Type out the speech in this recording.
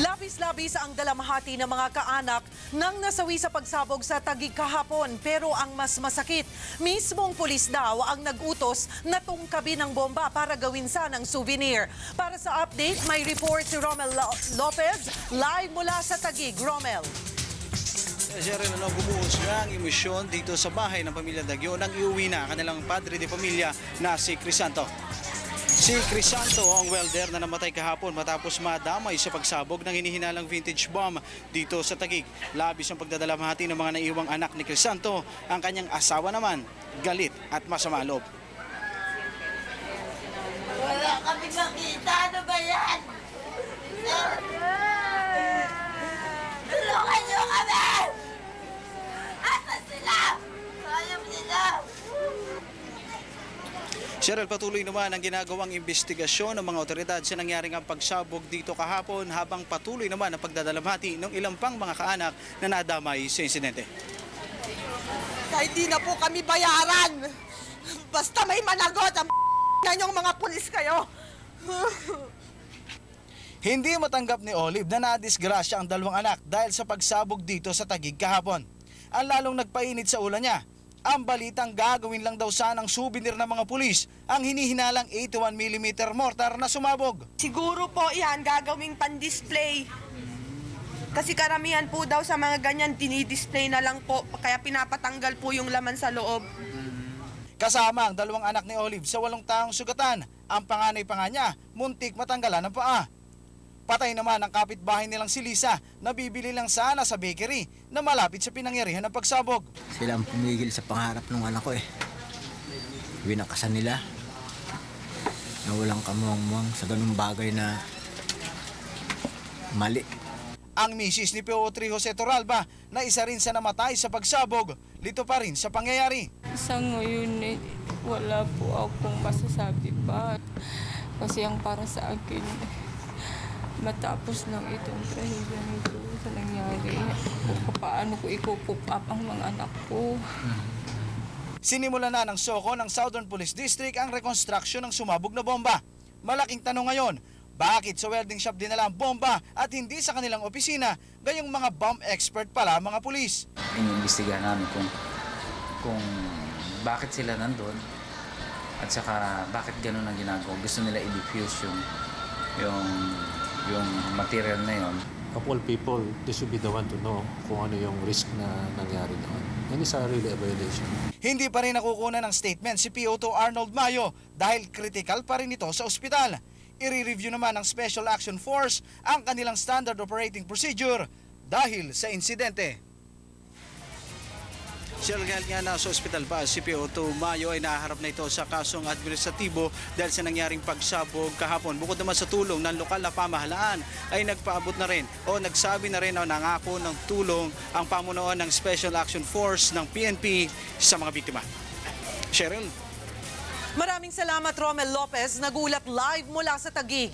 Labis-labis ang dalamhati ng mga kaanak nang nasawi sa pagsabog sa Tagig kahapon. Pero ang mas masakit, mismong pulis daw ang nag-utos na tungkabi ng bomba para gawin sanang souvenir. Para sa update, may report si Romel Lo- Lopez live mula sa Tagig. Romel. Jerry, ano bumuhos nga ang emosyon dito sa bahay ng pamilya Dagyo nang iuwi na kanilang padre de pamilya na si Crisanto. Si Crisanto ang welder na namatay kahapon matapos madamay sa pagsabog ng hinihinalang vintage bomb dito sa Tagig. Labis ang pagdadalamhati ng mga naiwang anak ni Crisanto. Ang kanyang asawa naman, galit at masama loob. Wala kami makita. Ano ba yan? Tulungan niyo kami! Asa sila? Sayang sila! Cheryl, patuloy naman ang ginagawang investigasyon ng mga otoridad sa nangyaring ang pagsabog dito kahapon habang patuloy naman ang pagdadalamhati ng ilang pang mga kaanak na nadamay sa insidente. Kahit di na po kami bayaran. Basta may managot ang na yung mga pulis kayo. Hindi matanggap ni Olive na nadisgrasya ang dalawang anak dahil sa pagsabog dito sa Tagig kahapon. Ang lalong nagpainit sa ulan niya, ang balitang gagawin lang daw sanang souvenir ng mga pulis ang hinihinalang 81mm mortar na sumabog. Siguro po yan gagawing pan-display. Kasi karamihan po daw sa mga ganyan, dinidisplay na lang po. Kaya pinapatanggal po yung laman sa loob. Kasama ang dalawang anak ni Olive sa walong taong sugatan. Ang panganay pa nga niya, muntik matanggalan ng paa. Patay naman ang kapitbahay nilang si Lisa na bibili lang sana sa bakery na malapit sa pinangyarihan ng pagsabog. Sila ang pumigil sa pangarap ng anak ko eh. Winakasan nila. Na walang kamuang-muang sa ganung bagay na mali. Ang misis ni PO3 Jose Toralba na isa rin sa namatay sa pagsabog, lito pa rin sa pangyayari. Sa ngayon eh, wala po akong masasabi pa. Kasi ang para sa akin, matapos ng itong trahedya nito sa nangyari, kung paano ko i-coop up ang mga anak ko. Sinimula na ng SOCO ng Southern Police District ang rekonstruksyon ng sumabog na bomba. Malaking tanong ngayon, bakit sa welding shop dinala ang bomba at hindi sa kanilang opisina, gayong mga bomb expert pala ang mga pulis? iniimbestigahan namin kung kung bakit sila nandun at saka bakit ganun ang ginagawa. Gusto nila i-diffuse yung yung yung material na yon of all people, they should be the one to know kung ano yung risk na nangyari noon. Yan is a really a violation. Hindi pa rin nakukunan ng statement si PO2 Arnold Mayo dahil critical pa rin ito sa ospital. I-review naman ng Special Action Force ang kanilang standard operating procedure dahil sa insidente. Sir, dahil nga nasa ospital pa, si PO2 Mayo ay naharap na ito sa kasong administratibo dahil sa nangyaring pagsabog kahapon. Bukod naman sa tulong ng lokal na pamahalaan ay nagpaabot na rin o nagsabi na rin o nangako ng tulong ang pamunuan ng Special Action Force ng PNP sa mga biktima. Cheryl? Maraming salamat Romel Lopez, nagulat live mula sa Tagig.